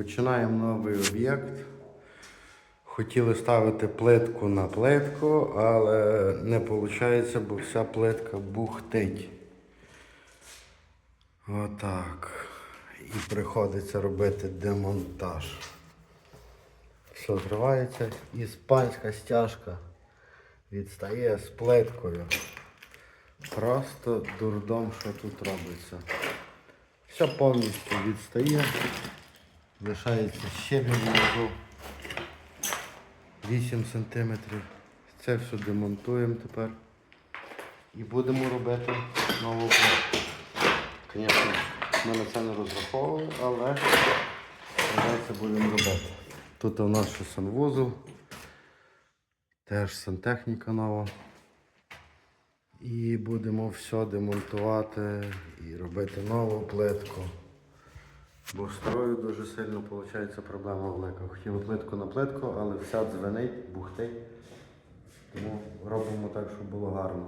Починаємо новий об'єкт. Хотіли ставити плитку на плитку, але не виходить, бо вся плитка бухтить. Отак. І приходиться робити демонтаж. Все зривається. Іспанська стяжка відстає з плиткою. Просто дурдом, що тут робиться. Все повністю відстає. Лишається щебінь внизу 8 см. Це все демонтуємо тепер. І будемо робити нову плитку. Звісно, ми на це не розраховували, але це будемо робити. Тут у нас ще санвузол, теж сантехніка нова. І будемо все демонтувати і робити нову плитку. Бо старою дуже сильно виходить проблема велика. Хотіли плитку на плитку, але вся дзвенить, бухтить. Тому робимо так, щоб було гарно.